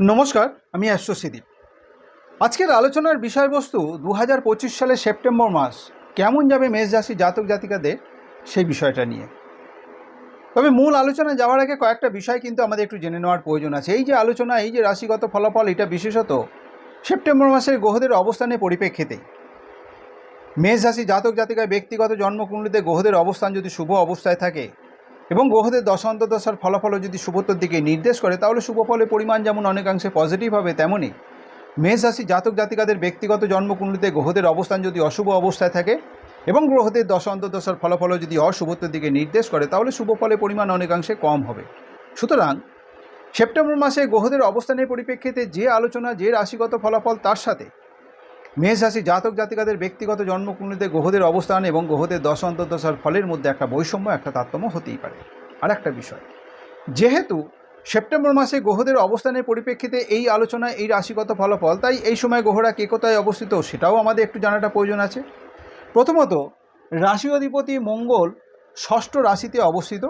নমস্কার, আমি অ্যাস্ট্রোসিদীপ আজকের আলোচনার বিষয়বস্তু দু হাজার পঁচিশ সালের সেপ্টেম্বর মাস। কেমন যাবে মেষ রাশি জাতক জাতিকাদের সেই বিষয়টা নিয়ে। তবে মূল আলোচনা যাওয়ার আগে কয়েকটা বিষয় কিন্তু আমাদের একটু জেনে নেওয়ার প্রয়োজন আছে। এই যে আলোচনা, এই যে রাশিগত ফলাফল, এটা বিশেষত সেপ্টেম্বর মাসের গ্রহদের অবস্থানের পরিপ্রেক্ষিতেই মেষ রাশি জাতক জাতিকায় ব্যক্তিগত জন্মকুণ্ডলিতে গ্রহদের অবস্থান যদি শুভ অবস্থায় থাকে এবং গ্রহদের দশান্তদশার ফলাফলও যদি শুভত্বর দিকে নির্দেশ করে, তাহলে শুভ ফলের পরিমাণ যেমন অনেকাংশে পজিটিভ হবে তেমনই মেষ রাশি জাতক জাতিকাদের ব্যক্তিগত জন্মকুণ্ডলিতে গ্রহদের অবস্থান যদি অশুভ অবস্থায় থাকে এবং গ্রহদের দশান্তদশার ফলাফলও যদি অশুভত্বের দিকে নির্দেশ করে, তাহলে শুভ ফলের পরিমাণ অনেকাংশে কম হবে। সুতরাং সেপ্টেম্বর মাসে গ্রহদের অবস্থানের পরিপ্রেক্ষিতে যে আলোচনা, যে রাশিগত ফলাফল তার সাথে মেষ রাশি জাতক জাতিকাদের ব্যক্তিগত জন্মকুণ্ডলিতে গ্রহদের অবস্থান এবং গ্রহদের দশ অন্তর্দশার ফলের মধ্যে একটা বৈষম্য, একটা তারতম্য হতেই পারে। আর একটা বিষয়, যেহেতু সেপ্টেম্বর মাসে গ্রহদের অবস্থানের পরিপ্রেক্ষিতে এই আলোচনা, এই রাশিগত ফলাফল, তাই এই সময় গ্রহরা কে কোথায় অবস্থিত সেটাও আমাদের একটু জানাটা প্রয়োজন আছে। প্রথমত রাশি অধিপতি মঙ্গল ষষ্ঠ রাশিতে অবস্থিত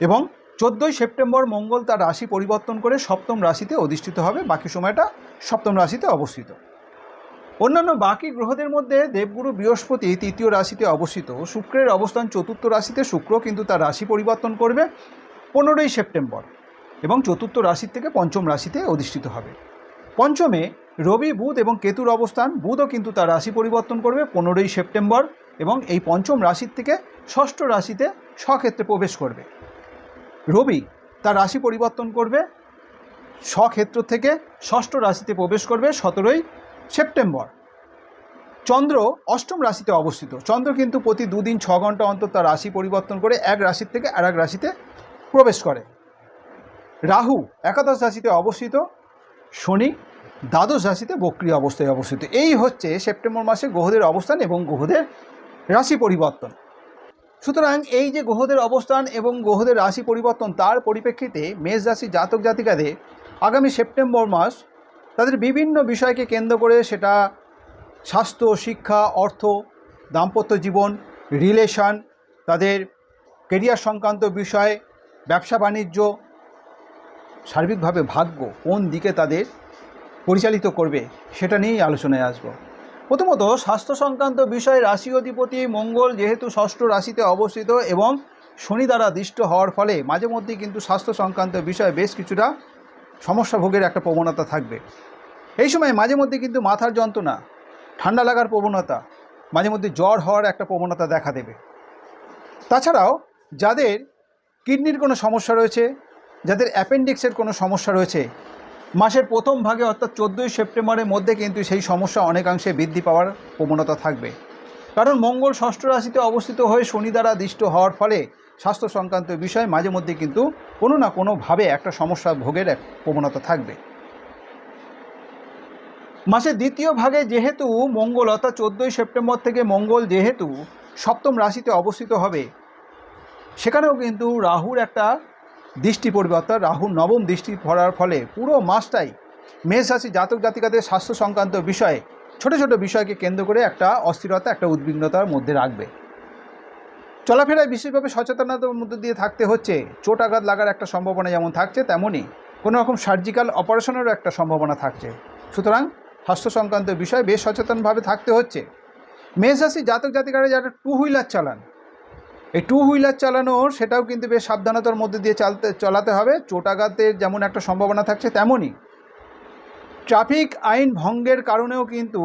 এবং চোদ্দোই সেপ্টেম্বর মঙ্গল তার রাশি পরিবর্তন করে সপ্তম রাশিতে অধিষ্ঠিত হবে। বাকি সময়টা সপ্তম রাশিতে অবস্থিত। অন্যান্য বাকি গ্রহদের মধ্যে দেবগুরু বৃহস্পতি তৃতীয় রাশিতে অবস্থিত। শুক্রের অবস্থান চতুর্থ রাশিতে শুক্র কিন্তু তার রাশি পরিবর্তন করবে পনেরোই সেপ্টেম্বর এবং চতুর্থ রাশির থেকে পঞ্চম রাশিতে অধিষ্ঠিত হবে। পঞ্চমে রবি, বুধ এবং কেতুর অবস্থান। বুধও কিন্তু তার রাশি পরিবর্তন করবে পনেরোই সেপ্টেম্বর এবং এই পঞ্চম রাশির থেকে ষষ্ঠ রাশিতে স্বক্ষেত্রে প্রবেশ করবে। রবি তার রাশি পরিবর্তন করবে, স্বক্ষেত্র থেকে ষষ্ঠ রাশিতে প্রবেশ করবে সতেরোই সেপ্টেম্বর। চন্দ্র অষ্টম রাশিতে অবস্থিত। চন্দ্র কিন্তু প্রতি দুদিন ছ ঘণ্টা অন্তর তার রাশি পরিবর্তন করে এক রাশির থেকে আর এক রাশিতে প্রবেশ করে। রাহু একাদশ রাশিতে অবস্থিত। শনি দ্বাদশ রাশিতে বক্রি অবস্থায় অবস্থিত। এই হচ্ছে সেপ্টেম্বর মাসে গ্রহদের অবস্থান এবং গ্রহদের রাশি পরিবর্তন। সুতরাং এই যে গ্রহদের অবস্থান এবং গ্রহদের রাশি পরিবর্তন তার পরিপ্রেক্ষিতে মেষ রাশি জাতক জাতিকাদের আগামী সেপ্টেম্বর মাস তাদের বিভিন্ন বিষয়কে কেন্দ্র করে সেটা স্বাস্থ্য, শিক্ষা, অর্থ, দাম্পত্য জীবন রিলেশন তাদের কেরিয়ার সংক্রান্ত বিষয়, ব্যবসা, বাণিজ্য, সার্বিকভাবে ভাগ্য কোন দিকে তাদের পরিচালিত করবে সেটা নিয়েই আলোচনায় আসব। প্রথমত, স্বাস্থ্য সংক্রান্ত বিষয়ে রাশি অধিপতি মঙ্গল যেহেতু ষষ্ঠ রাশিতে অবস্থিত এবং শনি দ্বারা দৃষ্ট হওয়ার ফলে মাঝে মধ্যেই কিন্তু স্বাস্থ্য সংক্রান্ত বিষয়ে বেশ কিছুটা সমস্যা ভোগের একটা প্রবণতা থাকবে। এই সময় মাঝে মধ্যে কিন্তু মাথার যন্ত্রণা, ঠান্ডা লাগার প্রবণতা, মাঝে মধ্যে জ্বর হওয়ার একটা প্রবণতা দেখা দেবে। তাছাড়াও যাদের কিডনির কোনো সমস্যা রয়েছে, যাদের অ্যাপেন্ডিক্সের কোনো সমস্যা রয়েছে, মাসের প্রথম ভাগে অর্থাৎ চোদ্দোই সেপ্টেম্বরের মধ্যে কিন্তু সেই সমস্যা অনেকাংশে বৃদ্ধি পাওয়ার প্রবণতা থাকবে। কারণ মঙ্গল ষষ্ঠ রাশিতে অবস্থিত হয়ে শনি দ্বারা দৃষ্ট হওয়ার ফলে স্বাস্থ্য সংক্রান্ত বিষয় মাঝে মধ্যে কিন্তু কোনো না কোনোভাবে একটা সমস্যা ভোগের এক প্রবণতা থাকবে। মাসের দ্বিতীয় ভাগে যেহেতু মঙ্গল অর্থাৎ চোদ্দোই সেপ্টেম্বর থেকে মঙ্গল যেহেতু সপ্তম রাশিতে অবস্থিত হবে, সেখানেও কিন্তু রাহুর একটা দৃষ্টি পড়বে অর্থাৎ রাহুর নবম দৃষ্টি পড়ার ফলে পুরো মাসটাই মেষ রাশি জাতক জাতিকাদের স্বাস্থ্য সংক্রান্ত বিষয়ে ছোট ছোট বিষয়কে কেন্দ্র করে একটা অস্থিরতা, একটা উদ্বিগ্নতার মধ্যে রাখবে। চলাফেরায় বিশেষভাবে সচেতনতার মধ্যে দিয়ে থাকতে হচ্ছে। চোট আঘাত লাগার একটা সম্ভাবনা যেমন থাকছে তেমনই কোনো রকম সার্জিক্যাল অপারেশনেরও একটা সম্ভাবনা থাকছে। সুতরাং স্বাস্থ্য সংক্রান্ত বিষয়ে বেশ সচেতনভাবে থাকতে হচ্ছে। মেষ রাশি জাতক জাতিকারা যারা টু হুইলার চালান, এই টু হুইলার চালানোর সেটাও কিন্তু বেশ সাবধানতার মধ্যে দিয়ে চালতে, চলাতে হবে। চোটাঘাতের যেমন একটা সম্ভাবনা থাকছে তেমনই ট্রাফিক আইন ভঙ্গের কারণেও কিন্তু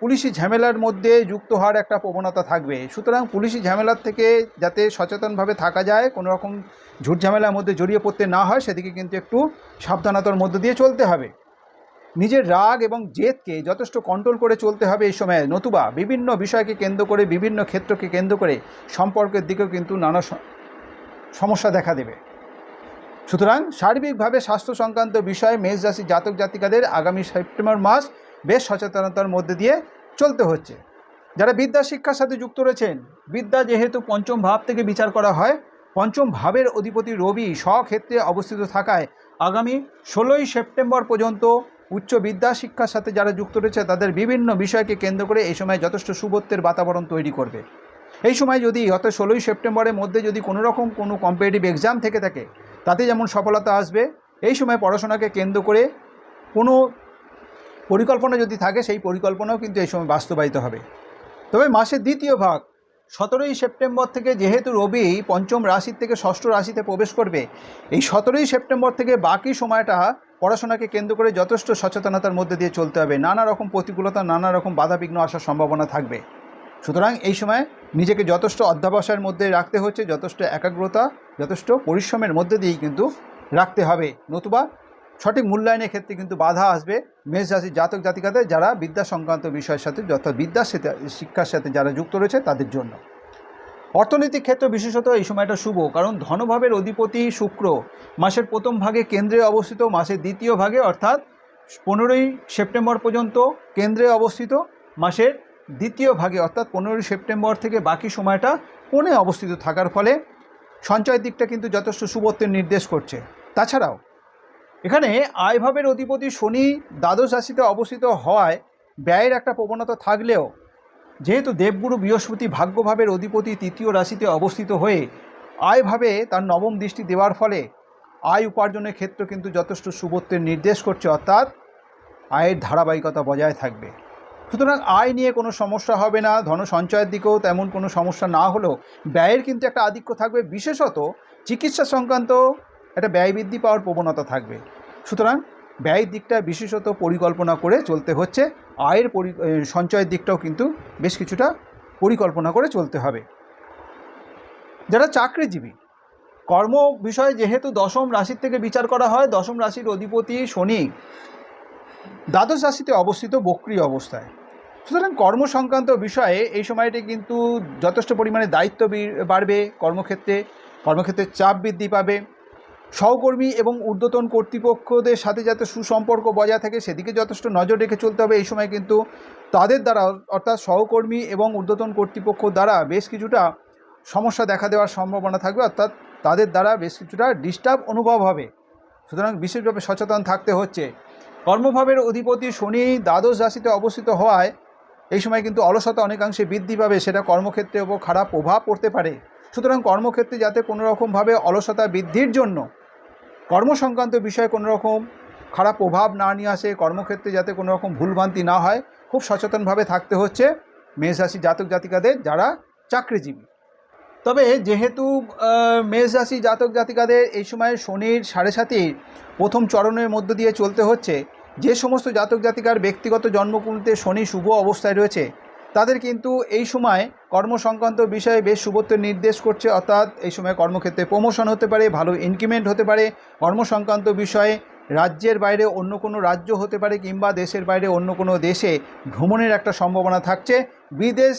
পুলিশি ঝামেলার মধ্যে যুক্ত হওয়ার একটা প্রবণতা থাকবে। সুতরাং পুলিশি ঝামেলার থেকে যাতে সচেতনভাবে থাকা যায়, কোনো রকম ঝুট ঝামেলার মধ্যে জড়িয়ে পড়তে না হয়, সেদিকে কিন্তু একটু সাবধানতার মধ্য দিয়ে চলতে হবে। নিজের রাগ এবং জেদকে যথেষ্ট কন্ট্রোল করে চলতে হবে এই সময়ে। নতুবা বিভিন্ন বিষয়কে কেন্দ্র করে, বিভিন্ন ক্ষেত্রকে কেন্দ্র করে সম্পর্কের দিকেও কিন্তু নানা সমস্যা দেখা দেবে। সুতরাং সার্বিকভাবে স্বাস্থ্য সংক্রান্ত বিষয়ে মেষ জাতক জাতিকাদের আগামী সেপ্টেম্বর মাস বেশ সচেতনতার মধ্যে দিয়ে চলতে হচ্ছে। যারা বিদ্যা শিক্ষার সাথে যুক্ত রয়েছেন, বিদ্যা যেহেতু পঞ্চম ভাব থেকে বিচার করা হয়, পঞ্চম ভাবের অধিপতি রবি স্বক্ষেত্রে অবস্থিত থাকায় আগামী ষোলোই সেপ্টেম্বর পর্যন্ত উচ্চ বিদ্যা শিক্ষার সাথে যারা যুক্ত রয়েছে, তাদের বিভিন্ন বিষয়কে কেন্দ্র করে এই সময় যথেষ্ট সুবত্বের বাতাবরণ তৈরি করবে। এই সময় যদি অর্থাৎ ষোলোই সেপ্টেম্বরের মধ্যে যদি কোনো রকম কোনো কম্পিটিটিভ এক্সাম থেকে থাকে তাতে যেমন সফলতা আসবে, এই সময় পড়াশোনাকে কেন্দ্র করে কোনো পরিকল্পনা যদি থাকে, সেই পরিকল্পনাও কিন্তু এই সময় বাস্তবায়িত হবে। তবে মাসের দ্বিতীয় ভাগ, সতেরোই সেপ্টেম্বর থেকে যেহেতু রবি পঞ্চম রাশির থেকে ষষ্ঠ রাশিতে প্রবেশ করবে, এই সতেরোই সেপ্টেম্বর থেকে বাকি সময়টা পড়াশোনাকে কেন্দ্র করে যথেষ্ট সচেতনতার মধ্যে দিয়ে চলতে হবে। নানা রকম প্রতিকূলতা, নানা রকম বাধাবিঘ্ন আসার সম্ভাবনা থাকবে। সুতরাং এই সময় নিজেকে যথেষ্ট অধ্যাবসায়ের মধ্যে রাখতে হচ্ছে, যথেষ্ট একাগ্রতা যথেষ্ট পরিশ্রমের মধ্যে দিয়েই কিন্তু রাখতে হবে। নতুবা সঠিক মূল্যায়নের ক্ষেত্রে কিন্তু বাধা আসবে মেষ রাশির জাতক জাতিকাদের যারা বিদ্যা সংক্রান্ত বিষয়ের সাথে অর্থাৎ বিদ্যার সাথে, শিক্ষার সাথে যারা যুক্ত রয়েছে তাদের জন্য। অর্থনৈতিক ক্ষেত্রে বিশেষত এই সময়টা শুভ, কারণ ধনভাবের অধিপতি শুক্র মাসের প্রথম ভাগে কেন্দ্রে অবস্থিত, মাসের দ্বিতীয় ভাগে অর্থাৎ পনেরোই সেপ্টেম্বর পর্যন্ত কেন্দ্রে অবস্থিত, মাসের দ্বিতীয় ভাগে অর্থাৎ পনেরোই সেপ্টেম্বর থেকে বাকি সময়টা কোণে অবস্থিত থাকার ফলে সঞ্চয়ের দিকটা কিন্তু যথেষ্ট শুভত্বের নির্দেশ করছে। তাছাড়াও, এখানে আয়ভাবের অধিপতি শনি দ্বাদশ রাশিতে অবস্থিত হওয়ায় ব্যয়ের একটা প্রবণতা থাকলেও, যেহেতু দেবগুরু বৃহস্পতি ভাগ্যভাবের অধিপতি তৃতীয় রাশিতে অবস্থিত হয়ে আয়ভাবে তার নবম দৃষ্টি দেওয়ার ফলে আয় উপার্জনের ক্ষেত্র কিন্তু যথেষ্ট শুভত্বের নির্দেশ করছে, অর্থাৎ আয়ের ধারাবাহিকতা বজায় থাকবে। সুতরাং আয় নিয়ে কোনো সমস্যা হবে না, ধন সঞ্চয়ের দিকেও তেমন কোনো সমস্যা না হলেও ব্যয়ের কিন্তু একটা আধিক্য থাকবে। বিশেষত চিকিৎসা সংক্রান্ত একটা ব্যয় বৃদ্ধি পাওয়ার প্রবণতা থাকবে। সুতরাং ব্যয়ের দিকটা বিশেষত পরিকল্পনা করে চলতে হচ্ছে। আয়ের পরি সঞ্চয়ের দিকটাও কিন্তু বেশ কিছুটা পরিকল্পনা করে চলতে হবে। যারা চাকরিজীবী, কর্ম বিষয়ে যেহেতু দশম রাশির থেকে বিচার করা হয়, দশম রাশির অধিপতি শনি দ্বাদশ রাশিতে অবস্থিত বক্রি অবস্থায়। সুতরাং কর্ম সংক্রান্ত বিষয়ে এই সময়টি কিন্তু যথেষ্ট পরিমাণে দায়িত্ব বাড়বে, কর্মক্ষেত্রে কর্মক্ষেত্রে চাপ বৃদ্ধি পাবে। সহকর্মী এবং ঊর্ধ্বতন কর্তৃপক্ষদের সাথে যাতে সুসম্পর্ক বজায় থাকে, সেদিকে যথেষ্ট নজর রেখে চলতে হবে। এই সময় কিন্তু তাদের দ্বারা, অর্থাৎ সহকর্মী এবং ঊর্ধ্বতন কর্তৃপক্ষ দ্বারা বেশ কিছুটা সমস্যা দেখা দেওয়ার সম্ভাবনা থাকবে, অর্থাৎ তাদের দ্বারা বেশ কিছুটা ডিস্টার্ব অনুভব হবে। সুতরাং বিশেষভাবে সচেতন থাকতে হচ্ছে। কর্মভাবের অধিপতি শনি দ্বাদশ রাশিতে অবস্থিত হওয়ায় এই সময় কিন্তু অলসতা অনেকাংশে বৃদ্ধি পাবে সেটা কর্মক্ষেত্রের ওপর খারাপ প্রভাব পড়তে পারে। সুতরাং কর্মক্ষেত্রে যাতে কোনো রকমভাবে অলসতা বৃদ্ধির জন্য কর্মসংক্রান্ত বিষয়ে কোনো রকম খারাপ প্রভাব না নিয়ে আসে কর্মক্ষেত্রে যাতে কোনো রকম ভুলভ্রান্তি না হয় খুব সচেতনভাবে থাকতে হচ্ছে মেষ রাশি জাতক জাতিকাদের যারা চাকরিজীবী। তবে যেহেতু আহ, মেষ রাশি জাতক জাতিকাদের এই সময় শনির সাড়ে সাতির প্রথম চরণের মধ্য দিয়ে চলতে হচ্ছে যে সমস্ত জাতক জাতিকার ব্যক্তিগত জন্মকুণ্ডতে শনি শুভ অবস্থায় রয়েছে, তাদের কিন্তু এই সময় কর্ম সংক্রান্ত বিষয়ে বেশ শুভত্বের নির্দেশ করছে। অর্থাৎ এই সময় কর্মক্ষেত্রে প্রমোশন হতে পারে, ভালো ইনক্রিমেন্ট হতে পারে। কর্ম সংক্রান্ত বিষয়ে রাজ্যের বাইরে অন্য কোনো রাজ্য হতে পারে কিংবা দেশের বাইরে অন্য কোনো দেশে ভ্রমণের একটা সম্ভাবনা থাকছে। বিদেশ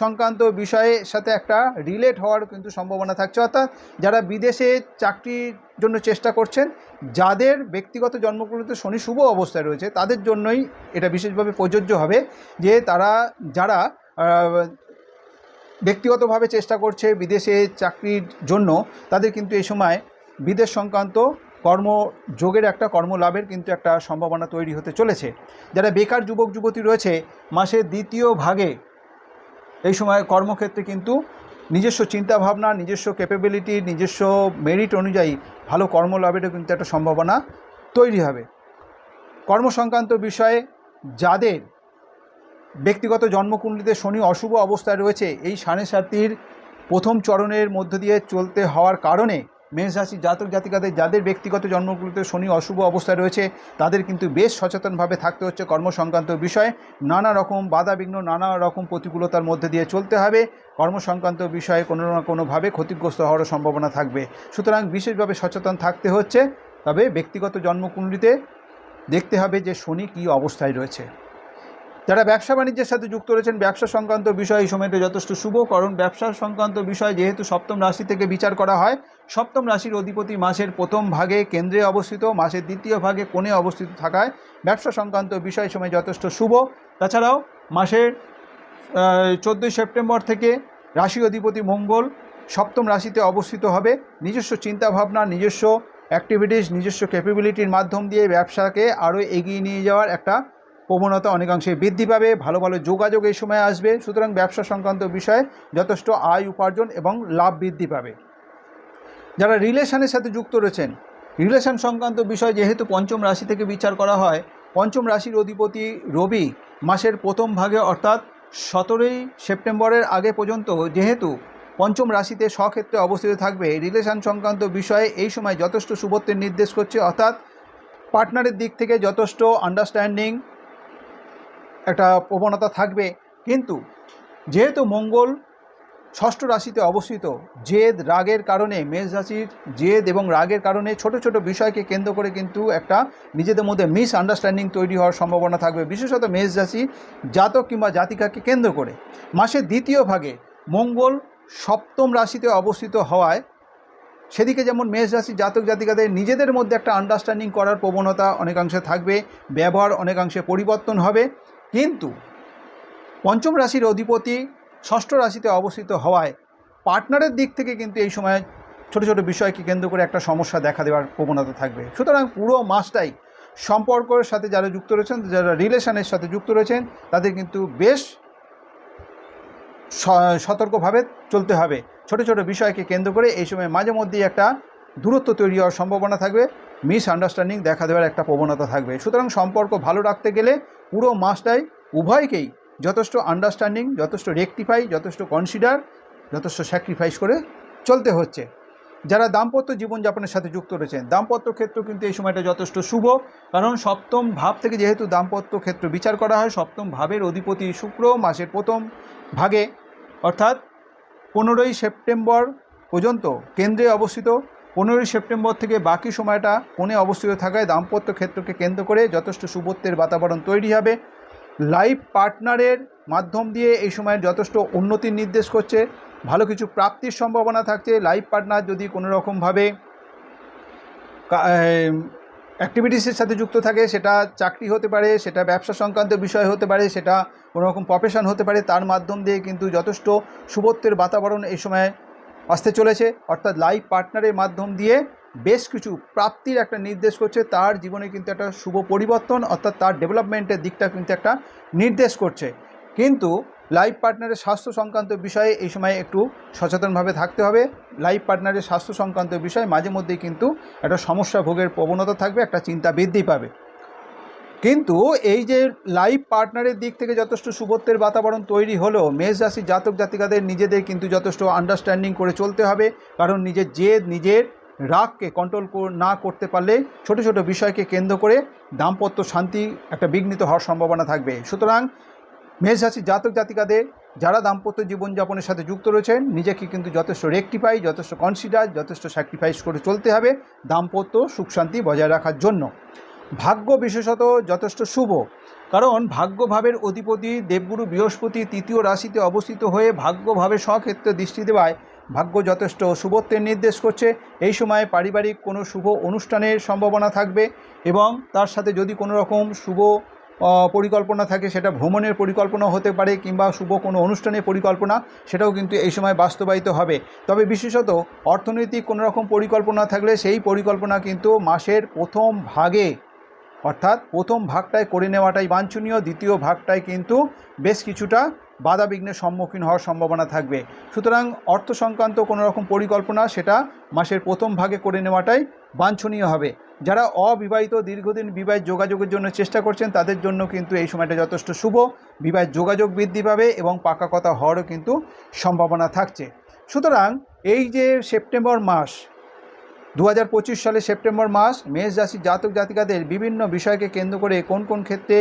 সংক্রান্ত বিষয়ের সাথে একটা রিলেট হওয়ার কিন্তু সম্ভাবনা থাকছে। অর্থাৎ যারা বিদেশে চাকরির জন্য চেষ্টা করছেন, যাদের ব্যক্তিগত জন্মকুণ্ডতে শনি শুভ অবস্থায় রয়েছে, তাদের জন্যই এটা বিশেষভাবে প্রযোজ্য হবে যে তারা, যারা ব্যক্তিগতভাবে চেষ্টা করছে বিদেশে চাকরির জন্য, তাদের কিন্তু এই সময় বিদেশ সংক্রান্ত কর্মযোগের একটা কর্মলাভের কিন্তু একটা সম্ভাবনা তৈরি হতে চলেছে। যারা বেকার যুবক যুবতী রয়েছে, মাসের দ্বিতীয় ভাগে এই সময় কর্মক্ষেত্রে কিন্তু নিজস্ব চিন্তা ভাবনা নিজস্ব ক্যাপেবিলিটি নিজস্ব মেরিট অনুযায়ী ভালো কর্ম লাভেরও কিন্তু একটা সম্ভাবনা তৈরি হবে। কর্মসংক্রান্ত বিষয়ে যাদের ব্যক্তিগত জন্মকুণ্ডলিতে শনি অশুভ অবস্থায় রয়েছে, এই সাড়ে সাতির প্রথম চরণের মধ্য দিয়ে চলতে হওয়ার কারণে মেষ রাশি জাতক জাতিকাদের, যাদের ব্যক্তিগত জন্মকুণ্ডলিতে শনি অশুভ অবস্থায় রয়েছে, তাদের কিন্তু বেশ সচেতনভাবে থাকতে হচ্ছে কর্মসংক্রান্ত বিষয়ে। নানা রকম বাধাবিঘ্ন নানা রকম প্রতিকূলতার মধ্যে দিয়ে চলতে হবে। কর্মসংক্রান্ত বিষয়ে কোনো না কোনোভাবে ক্ষতিগ্রস্ত হওয়ার সম্ভাবনা থাকবে। সুতরাং বিশেষভাবে সচেতন থাকতে হচ্ছে। তবে ব্যক্তিগত জন্মকুণ্ডলিতে দেখতে হবে যে শনি কী অবস্থায় রয়েছে। যারা ব্যবসা বাণিজ্যের সাথে যুক্ত রয়েছেন, ব্যবসা সংক্রান্ত বিষয় এই সময়টা যথেষ্ট শুভ, কারণ ব্যবসা সংক্রান্ত বিষয় যেহেতু সপ্তম রাশি থেকে বিচার করা হয়, সপ্তম রাশির অধিপতি মাসের প্রথম ভাগে কেন্দ্রে অবস্থিত, মাসের দ্বিতীয় ভাগে কোণে অবস্থিত থাকায় ব্যবসা সংক্রান্ত বিষয় সময় যথেষ্ট শুভ। তাছাড়াও মাসের চোদ্দোই সেপ্টেম্বর থেকে রাশি অধিপতি মঙ্গল সপ্তম রাশিতে অবস্থিত হবে। নিজস্ব চিন্তাভাবনা, নিজস্ব অ্যাক্টিভিটিস নিজস্ব ক্যাপেবিলিটির মাধ্যম দিয়ে ব্যবসাকে আরও এগিয়ে নিয়ে যাওয়ার একটা প্রবণতা অনেকাংশে বৃদ্ধি পাবে, ভালো ভালো যোগাযোগ এই সময় আসবে। সুতরাং ব্যবসা সংক্রান্ত বিষয়ে যথেষ্ট আয় উপার্জন এবং লাভ বৃদ্ধি পাবে। যারা রিলেশনের সাথে যুক্ত রয়েছেন, রিলেশন সংক্রান্ত বিষয় যেহেতু পঞ্চম রাশি থেকে বিচার করা হয়, পঞ্চম রাশির অধিপতি রবি মাসের প্রথম ভাগে অর্থাৎ সতেরোই সেপ্টেম্বরের আগে পর্যন্ত যেহেতু পঞ্চম রাশিতে স্বক্ষেত্রে অবস্থিত থাকবে, রিলেশন সংক্রান্ত বিষয়ে এই সময় যথেষ্ট শুভত্বের নির্দেশ করছে। অর্থাৎ পার্টনারের দিক থেকে যথেষ্ট আন্ডারস্ট্যান্ডিং একটা প্রবণতা থাকবে। কিন্তু যেহেতু মঙ্গল ষষ্ঠ রাশিতে অবস্থিত, জেদ, রাগের কারণে, মেষ রাশির জেদ এবং রাগের কারণে ছোট ছোট বিষয়কে কেন্দ্র করে কিন্তু একটা নিজেদের মধ্যে মিস আন্ডারস্ট্যান্ডিং তৈরি হওয়ার সম্ভাবনা থাকবে। বিশেষত মেষ রাশি জাতক কিংবা জাতিকাকে কেন্দ্র করে। মাসের দ্বিতীয় ভাগে মঙ্গল সপ্তম রাশিতে অবস্থিত হওয়ায় সেদিকে যেমন মেষ রাশি জাতক জাতিকাদের নিজেদের মধ্যে একটা আন্ডারস্ট্যান্ডিং করার প্রবণতা অনেকাংশে থাকবে, ব্যবহার অনেকাংশে পরিবর্তন হবে। কিন্তু পঞ্চম রাশির অধিপতি ষষ্ঠ রাশিতে অবস্থিত হওয়ায় পার্টনারের দিক থেকে কিন্তু এই সময় ছোট ছোট বিষয়কে কেন্দ্র করে একটা সমস্যা দেখা দেওয়ার প্রবণতা থাকবে। সুতরাং পুরো মাসটাই সম্পর্কের সাথে যারা যুক্ত রয়েছেন, যারা রিলেশনের সাথে যুক্ত রয়েছেন, তাদের কিন্তু বেশ সতর্কভাবে চলতে হবে। ছোট ছোট বিষয়কে কেন্দ্র করে এই সময় মাঝে মধ্যেই একটা দূরত্ব তৈরি হওয়ার সম্ভাবনা থাকবে। মিস আন্ডারস্ট্যান্ডিং দেখা দেওয়ার একটা প্রবণতা থাকবে। সুতরাং সম্পর্ক ভালো রাখতে গেলে পুরো মাসটাই উভয়কেই যথেষ্ট আন্ডারস্ট্যান্ডিং যথেষ্ট রেকটিফাই যথেষ্ট কনসিডার যথেষ্ট স্যাক্রিফাইস করে চলতে হচ্ছে। যারা দাম্পত্য জীবনযাপনের সাথে যুক্ত রয়েছেন, দাম্পত্য ক্ষেত্র কিন্তু এই সময়টা যথেষ্ট শুভ। কারণ সপ্তম ভাব থেকে যেহেতু দাম্পত্য ক্ষেত্র বিচার করা হয়, সপ্তম ভাবের অধিপতি শুক্র মাসের প্রথম ভাগে, অর্থাৎ পনেরোই সেপ্টেম্বর পর্যন্ত কেন্দ্রে অবস্থিত। পনেরোই সেপ্টেম্বর থেকে বাকি সময়টা কোণে অবস্থিত থাকায় দাম্পত্য ক্ষেত্রকে কেন্দ্র করে যথেষ্ট শুভত্বের বাতাবরণ তৈরি হবে। লাইফ পার্টনারের মাধ্যম দিয়ে এই সময় যথেষ্ট উন্নতির নির্দেশ করছে। ভালো কিছু প্রাপ্তির সম্ভাবনা থাকছে। লাইফ পার্টনার যদি কোনো রকমভাবে অ্যাক্টিভিটিসের সাথে যুক্ত থাকে, সেটা চাকরি হতে পারে, সেটা ব্যবসা সংক্রান্ত বিষয় হতে পারে, সেটা কোনো রকম প্রফেশন হতে পারে, তার মাধ্যম দিয়ে কিন্তু যথেষ্ট শুভত্বের বাতাবরণ এই সময় আসতে চলেছে। অর্থাৎ লাইফ পার্টনারের মাধ্যম দিয়ে বেশ কিছু প্রাপ্তির একটা নির্দেশ করছে। তার জীবনে কিন্তু একটা শুভ পরিবর্তন, অর্থাৎ তার ডেভেলপমেন্টের দিকটা কিন্তু একটা নির্দেশ করছে। কিন্তু লাইফ পার্টনারের স্বাস্থ্য সংক্রান্ত বিষয়ে এই সময় একটু সচেতনভাবে থাকতে হবে। লাইফ পার্টনারের স্বাস্থ্য সংক্রান্ত বিষয় মাঝে মধ্যেই কিন্তু একটা সমস্যা ভোগের প্রবণতা থাকবে, একটা চিন্তা বৃদ্ধি পাবে। কিন্তু এই যে লাইফ পার্টনারের দিক থেকে যথেষ্ট শুভত্বের বাতাবরণ তৈরি হলেও মেষ রাশি জাতক জাতিকাদের নিজেদের কিন্তু যথেষ্ট আন্ডারস্ট্যান্ডিং করে চলতে হবে। কারণ নিজের জেদ, নিজের রাগকে কন্ট্রোল না করতে পারলে ছোট ছোট বিষয়কে কেন্দ্র করে দাম্পত্য শান্তি একটা বিঘ্নিত হওয়ার সম্ভাবনা থাকবে। সুতরাং মেষ রাশি জাতক জাতিকাদের যারা দাম্পত্য জীবনযাপনের সাথে যুক্ত রয়েছেন, নিজেকে কিন্তু যথেষ্ট রেকটিফাই যথেষ্ট কনসিডার যথেষ্ট স্যাক্রিফাইস করে চলতে হবে দাম্পত্য সুখ শান্তি বজায় রাখার জন্য। ভাগ্য বিশেষত যথেষ্ট শুভ। কারণ ভাগ্যভাবের অধিপতি দেবগুরু বৃহস্পতি তৃতীয় রাশিতে অবস্থিত হয়ে ভাগ্যভাবে স্বক্ষেত্রে দৃষ্টি দেওয়ায় ভাগ্য যথেষ্ট শুভত্বের নির্দেশ করছে। এই সময় পারিবারিক কোনো শুভ অনুষ্ঠানের সম্ভাবনা থাকবে এবং তার সাথে যদি কোনো রকম শুভ পরিকল্পনা থাকে, সেটা ভ্রমণের পরিকল্পনা হতে পারে কিংবা শুভ কোনো অনুষ্ঠানের পরিকল্পনা, সেটাও কিন্তু এই সময় বাস্তবায়িত হবে। তবে বিশেষত অর্থনৈতিক কোনো রকম পরিকল্পনা থাকলে সেই পরিকল্পনা কিন্তু মাসের প্রথম ভাগে অর্থাৎ প্রথম ভাগটায় করে নেওয়াটাই বাঞ্ছনীয়, দ্বিতীয় ভাগটায় কিন্তু বেশ কিছুটা বাধা বিঘ্নের সম্মুখীন হওয়ার সম্ভাবনা থাকবে। সুতরাং অর্থ সংক্রান্ত কোনো রকম পরিকল্পনা সেটা মাসের প্রথম ভাগে করে নেওয়াটাই বাঞ্ছনীয় হবে। যারা অবিবাহিত দীর্ঘদিন বিবাহ যোগাযোগের জন্য চেষ্টা করছেন, তাদের জন্য কিন্তু এই সময়টা যথেষ্ট শুভ। বিবাহ যোগাযোগ বৃদ্ধি পাবে এবং পাকা কথা হওয়ারও কিন্তু সম্ভাবনা থাকছে। সুতরাং এই যে সেপ্টেম্বর মাস দু হাজার পঁচিশ সালে সেপ্টেম্বর মাস মেষ রাশি জাতক জাতিকাদের বিভিন্ন বিষয়কে কেন্দ্র করে কোন কোন ক্ষেত্রে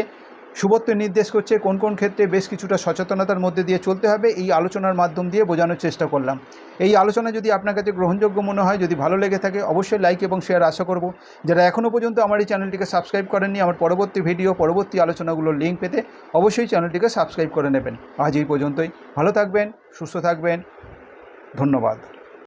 শুভত্ব নির্দেশ করছে, কোন কোন ক্ষেত্রে বেশ কিছুটা সচেতনতার মধ্যে দিয়ে চলতে হবে, এই আলোচনার মাধ্যম দিয়ে বোঝানোর চেষ্টা করলাম। এই আলোচনা যদি আপনার কাছে গ্রহণযোগ্য মনে হয়, যদি ভালো লেগে থাকে, অবশ্যই লাইক এবং শেয়ার আশা করব। যারা এখনও পর্যন্ত আমার এই চ্যানেলটিকে সাবস্ক্রাইব করেননি, আমার পরবর্তী ভিডিও, পরবর্তী আলোচনাগুলোর লিঙ্ক পেতে অবশ্যই চ্যানেলটিকে সাবস্ক্রাইব করে নেবেন। আজ এই পর্যন্তই। ভালো থাকবেন, সুস্থ থাকবেন। ধন্যবাদ।